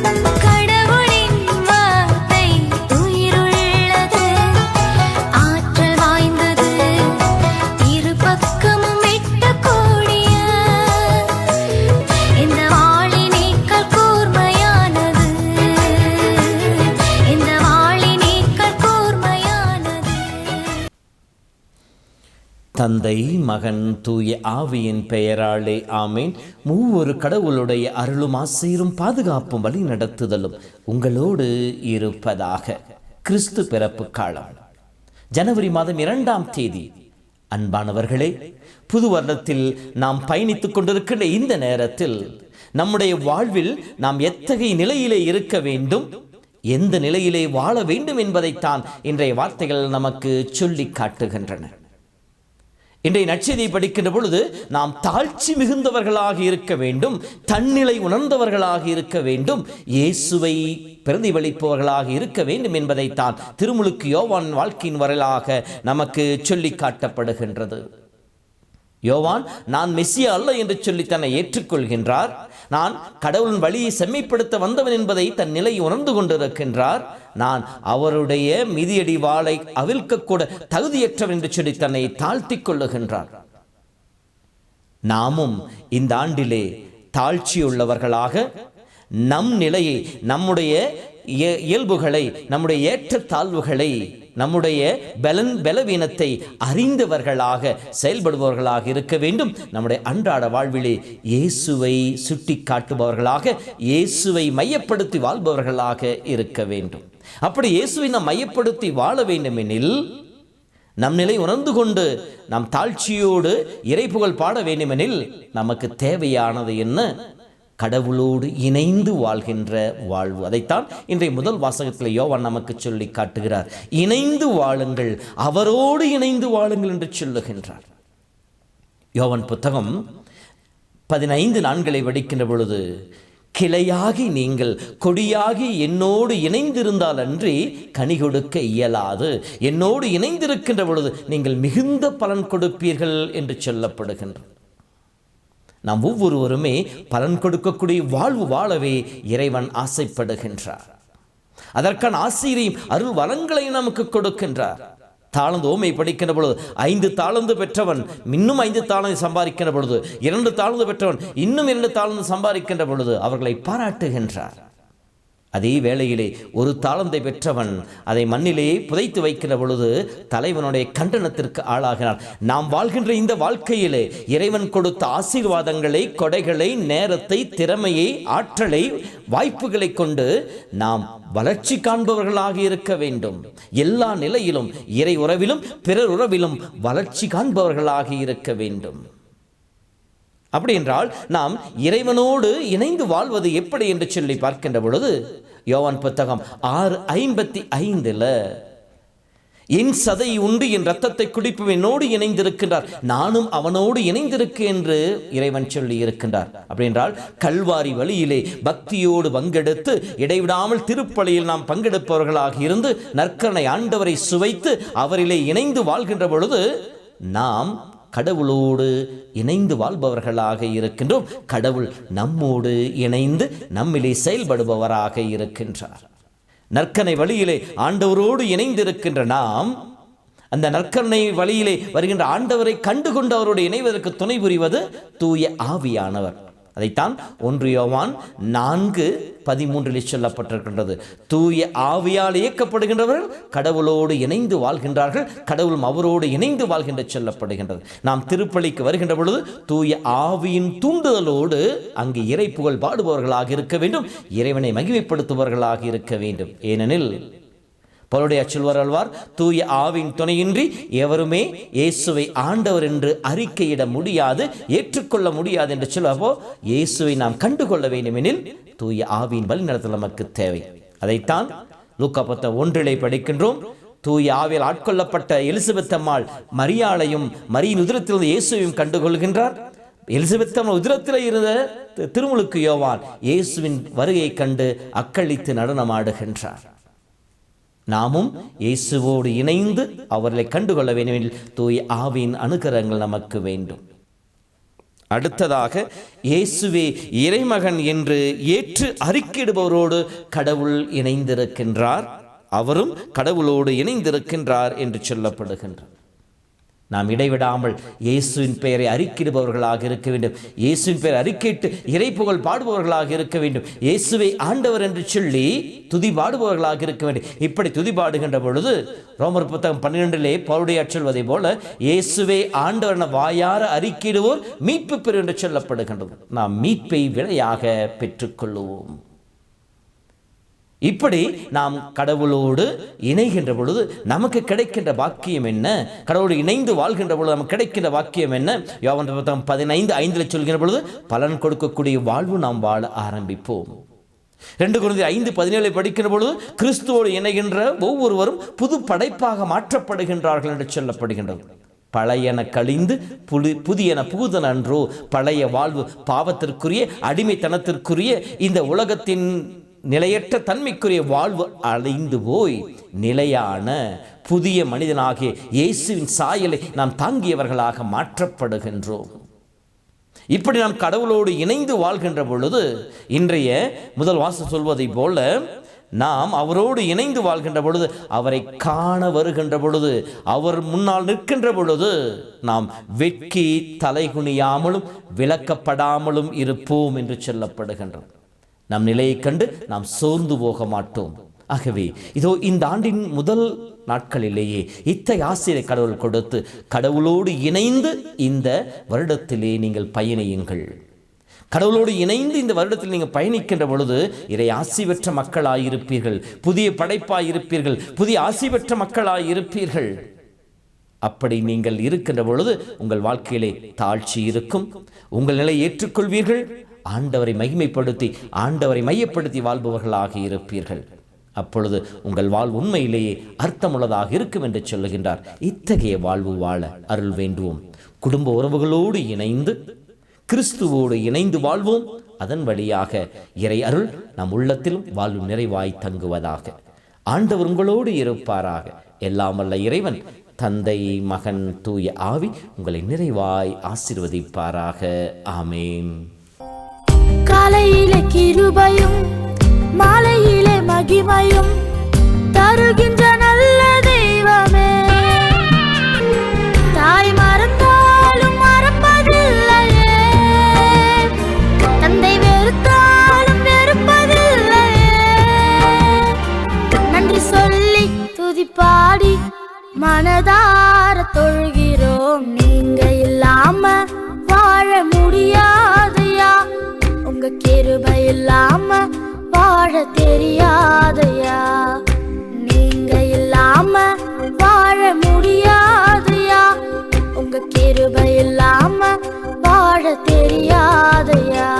கடவுளின் தந்தை மகன் தூய ஆவியின் பெயராலே ஆமேன். மூவொரு கடவுளுடைய அருளும் ஆசீரும் பாதுகாப்பும் வழி நடத்துதலும் உங்களோடு இருப்பதாக. கிறிஸ்து பிறப்பு காலம். ஜனவரி மாதம் இரண்டாம் தேதி. அன்பானவர்களே புது வருடத்தில் நாம் பயணித்துக் கொண்டிருக்கின்ற இந்த நேரத்தில் நம்முடைய வாழ்வில் நாம் எத்தகைய நிலையிலே இருக்க வேண்டும்? எந்த நிலையிலே வாழ வேண்டும் என்பதைத்தான் இன்றைய வார்த்தைகள் நமக்கு சொல்லி காட்டுகின்றன. இன்றைய நச்செய்தியை படிக்கின்ற பொழுது நாம் தாழ்ச்சி மிகுந்தவர்களாக இருக்க வேண்டும் தன்னிலை உணர்ந்தவர்களாக இருக்க வேண்டும் இயேசுவை பிரதிபலிப்பவர்களாக இருக்க வேண்டும் என்பதைத்தான் திருமுழுக்கு யோவான் வாழ்க்கையின் வரலாக நமக்கு சொல்லி காட்டப்படுகின்றது. யோவான் நான் மெஸ்ஸியா அல்ல என்று சொல்லி தன்னை ஏற்றுக்கொள்கின்றார். நான் கடவுளின் வழியை செம்மைப்படுத்த வந்தவன் என்பதை தன் நிலை உணர்ந்து கொண்டிருக்கின்றார். நான் அவருடைய மிதியடி வாளை அவிழ்க்கக்கூட தகுதியற்றவன் என்று சொல்லி தன்னை தாழ்த்திக் கொள்ளுகின்றார். நாமும் இந்த ஆண்டிலே தாழ்ச்சியுள்ளவர்களாக நம் நிலையை நம்முடைய இய- இயல்புகளை நம்முடைய ஏற்ற தாழ்வுகளை நம்முடைய பலன் பலவீனத்தை அறிந்தவர்களாக செயல்படுபவர்களாக இருக்க வேண்டும். நம்முடைய அன்றாட வாழ்விலே இயேசுவை சுட்டி காட்டுபவர்களாக இயேசுவை மையப்படுத்தி வாழ்பவர்களாக இருக்க வேண்டும். அப்படி இயேசுவை நாம் மையப்படுத்தி வாழ வேண்டுமெனில் நம் நிலை உணர்ந்து கொண்டு நாம் தாழ்ச்சியோடு இறைப்புகழ் பாட வேண்டுமெனில் நமக்கு தேவையானது என்ன? கடவுளோடு இணைந்து வாழ்கின்ற வாழ்வு. அதைத்தான் இன்றைய முதல் வாசகத்தில் யோவான் நமக்கு சொல்லி காட்டுகிறார். இணைந்து வாழுங்கள் அவரோடு இணைந்து வாழுங்கள் என்று சொல்லுகின்றார். யோவன் புத்தகம் பதினைந்து நான்களை வடிக்கின்ற பொழுது கிளையாகி நீங்கள் கொடியாகி என்னோடு இணைந்திருந்தால் அன்றி கனி கொடுக்க இயலாது. என்னோடு இணைந்திருக்கின்ற பொழுது நீங்கள் மிகுந்த பலன் கொடுப்பீர்கள் என்று சொல்லப்படுகின்றது. நாம் ஒவ்வொருவருமே பலன் கொடுக்கக்கூடிய வாழ்வு வாழவே இறைவன் ஆசைப்படுகின்றார். அதற்கான ஆசிரியம் அருள் வளங்களையும் நமக்கு கொடுக்கின்றார். தாளந்து ஓமை படிக்கின்ற பொழுது ஐந்து தாளந்து பெற்றவன் இன்னும் ஐந்து தாளந்து சம்பாதிக்கின்ற பொழுது இரண்டு தாளந்து பெற்றவன் இன்னும் இரண்டு தாளந்து சம்பாதிக்கின்ற பொழுது அவர்களை பாராட்டுகின்றார். அதே வேளையிலே ஒரு தாளந்தை பெற்றவன் அதை மண்ணிலேயே புதைத்து வைக்கிற பொழுது தலைவனுடைய கண்டனத்திற்கு ஆளாகிறான். நாம் வாழ்கின்ற இந்த வாழ்க்கையிலே இறைவன் கொடுத்த ஆசீர்வாதங்களை கொடைகளை நேரத்தை திறமையை ஆற்றலை வாய்ப்புகளை கொண்டு நாம் வளர்ச்சி காண்பவர்களாக இருக்க வேண்டும். எல்லா நிலையிலும் இறை உறவிலும் பிறர் உறவிலும் வளர்ச்சி காண்பவர்களாக இருக்க வேண்டும். அப்படி என்றால் நாம் இறைவனோடு இணைந்து வாழ்வது எப்படி என்று சொல்லி பார்க்கின்ற பொழுது யோவான் புத்தகம் ஆறு ஐம்பத்தி ஐந்தில் என் சதை உண்டு என் ரத்தத்தை குடிப்பு என்னோடு இணைந்திருக்கின்றார். நானும் அவனோடு இணைந்திருக்கேன் என்று இறைவன் சொல்லி இருக்கின்றார் அப்படி என்றால் கல்வாரி வழியிலே பக்தியோடு பங்கெடுத்து இடைவிடாமல் திருப்பலியில் நாம் பங்கெடுப்பவர்களாக இருந்து நற்கரணை ஆண்டவரை சுவைத்து அவரிலே இணைந்து வாழ்கின்ற பொழுது நாம் கடவுளோடு இணைந்து வாழ்பவர்களாக இருக்கின்றோம். கடவுள் நம்மோடு இணைந்து நம்மிலே செயல்படுபவராக இருக்கின்றார். நற்கனை வழியிலே ஆண்டவரோடு இணைந்திருக்கின்ற நாம் அந்த நற்கருணை வழியிலே வருகின்ற ஆண்டவரை கண்டுகொண்டு அவரோடு இணைவதற்கு துணை புரிவது தூய ஆவியானவர். அதைத்தான் ஒன்று யோவான் நான்கு பதிமூன்றில் சொல்லப்பட்டிருக்கின்றது. தூய ஆவியால் இயக்கப்படுகின்றவர்கள் கடவுளோடு இணைந்து வாழ்கின்றார்கள் கடவுளும் அவரோடு இணைந்து வாழ்கின்ற சொல்லப்படுகின்றது. நாம் திருப்பலிக்கு வருகின்ற பொழுது தூய ஆவியின் தூண்டுதலோடு அங்கு இறை புகழ் பாடுபவர்களாக இருக்க வேண்டும் இறைவனை மகிமைப்படுத்துபவர்களாக இருக்க வேண்டும். ஏனெனில் பலருடைய அச்சுல்வர் அல்வார் தூய ஆவின் துணையின்றி எவருமே இயேசுவை ஆண்டவர் என்று அறிக்கையிட முடியாது ஏற்றுக்கொள்ள முடியாது என்று சொல்லவோ இயேசுவை நாம் கண்டுகொள்ள வேண்டுமெனில் தூய ஆவியின் வழிநடத்தல் நமக்கு தேவை. அதைத்தான் லூக்கப்பத்த ஒன்றிலை ஒன்றிலே படிக்கின்றோம். தூய ஆவியில் ஆட்கொள்ளப்பட்ட எலிசபெத் அம்மாள் மரியாளையும் மரியின் உதிரத்திலிருந்து இயேசுவையும் கண்டுகொள்கின்றார். எலிசபெத் அம்மாள் உதிரத்தில் இருந்த திருமுழுக்கு யோவான் இயேசுவின் வருகையை கண்டு அக்களித்து நடனமாடுகின்றார். நாமும் இயேசுவோடு இணைந்து அவர்களை கண்டுகொள்ள வேண்டும் தூய் ஆவியின் அனுகிரகங்கள் நமக்கு வேண்டும். அடுத்ததாக இயேசுவே இறைமகன் என்று ஏற்று அறிக்கிடுபவரோடு கடவுள் இணைந்திருக்கின்றார். அவரும் கடவுளோடு இணைந்திருக்கின்றார் என்று சொல்லப்படுகின்றார் நாம் இடைவிடாமல் இயேசுவின் பெயரை அறிக்கிடுபவர்களாக இருக்க வேண்டும். இயேசுவின் பெயரை அறிக்கையிட்டு இறைப்புகழ் பாடுபவர்களாக இருக்க வேண்டும். இயேசுவை ஆண்டவர் என்று சொல்லி துதி பாடுபவர்களாக இருக்க வேண்டும். இப்படி துதி பாடுகின்ற பொழுது ரோமர் புத்தகம் பன்னிரெண்டிலே பவுடைய சொல்வதை போல இயேசுவை ஆண்டவர் என வாயார அறிக்கிடுவோர் மீட்பு பெறு என்று சொல்லப்படுகின்றது. நாம் மீட்பை விலையாக பெற்றுக்கொள்ளுவோம். இப்படி நாம் கடவுளோடு இணைகின்ற பொழுது நமக்கு கிடைக்கின்ற வாக்கியம் என்ன? கடவுளோடு இணைந்து வாழ்கின்ற பொழுது நமக்கு கிடைக்கின்ற வாக்கியம் என்ன? யோவன் புத்தகம் பதினைந்து ஐந்தில் சொல்கின்ற பொழுது பலன் கொடுக்கக்கூடிய வாழ்வு நாம் வாழ ஆரம்பிப்போம். ரெண்டு குழந்தை ஐந்து பதினேழு படிக்கின்ற பொழுது கிறிஸ்துவோடு இணைகின்ற ஒவ்வொருவரும் புது படைப்பாக மாற்றப்படுகின்றார்கள் என்று சொல்லப்படுகின்றது. பழையன கழிந்து புது புதியன புகுதன் அன்றோ பழைய வாழ்வு பாவத்திற்குரிய அடிமைத்தனத்திற்குரிய இந்த உலகத்தின் நிலையற்ற தன்மைக்குரிய வாழ்வு அடைந்து போய் நிலையான புதிய மனிதனாகிய இயேசுவின் சாயலை நாம் தாங்கியவர்களாக மாற்றப்படுகின்றோம். இப்படி நாம் கடவுளோடு இணைந்து வாழ்கின்ற பொழுது இன்றைய முதல் வாசம் சொல்வதை போல நாம் அவரோடு இணைந்து வாழ்கின்ற பொழுது அவரை காண வருகின்ற பொழுது அவர் முன்னால் நிற்கின்ற பொழுது நாம் வெட்கி தலைகுனியாமலும் விளக்கப்படாமலும் இருப்போம் என்று சொல்லப்படுகின்றோம் நம் நிலையைக் கண்டு நாம் சோர்ந்து போக மாட்டோம் ஆகவே இதோ இந்த ஆண்டின் முதல் நாட்களிலேயே இத்தகைய ஆசிரியர் கடவுள் கொடுத்து கடவுளோடு இணைந்து இந்த வருடத்திலே நீங்கள் பயணியுங்கள். கடவுளோடு இணைந்து இந்த வருடத்தில் நீங்கள் பயணிக்கின்ற பொழுது இறை ஆசி பெற்ற மக்களாயிருப்பீர்கள் புதிய படைப்பாயிருப்பீர்கள் புதிய ஆசி பெற்ற மக்களாயிருப்பீர்கள். அப்படி நீங்கள் இருக்கின்ற பொழுது உங்கள் வாழ்க்கையிலே தாழ்ச்சி இருக்கும் உங்கள் நிலை ஏற்றுக்கொள்வீர்கள் ஆண்டவரை மகிமைப்படுத்தி ஆண்டவரை மையப்படுத்தி வாழ்பவர்களாக இருப்பீர்கள். அப்பொழுது உங்கள் வாழ்வு உண்மையிலேயே அர்த்தமுள்ளதாக இருக்கும் என்று சொல்லுகின்றார். இத்தகைய வாழ்வு வாழ அருள் வேண்டுவோம். குடும்ப உறவுகளோடு இணைந்து கிறிஸ்துவோடு இணைந்து வாழ்வோம். அதன் வழியாக இறை அருள் நம் உள்ளத்திலும் வாழ்வு நிறைவாய் தங்குவதாக. ஆண்டவர் உங்களோடு இருப்பாராக. எல்லாம் வல்ல இறைவன் தந்தை மகன் தூய ஆவி உங்களை நிறைவாய் ஆசீர்வதிப்பாராக. ஆமேன். கிருபையும் மாலையிலே மகிமையும் தருகின்ற நல்ல தெய்வமே. தாய் மறந்தாலும் மறப்பதில்லையே. தந்தை வெறுத்தாலும் வெறுப்பதில்லையே. நன்றி சொல்லி துதிப்பாடி மனதா கிருபை இல்லாம வாழ தெரியாதையா? நீங்க இல்லாம வாழ முடியாதையா? உங்க கிருபை இல்லாம வாழ தெரியாதையா?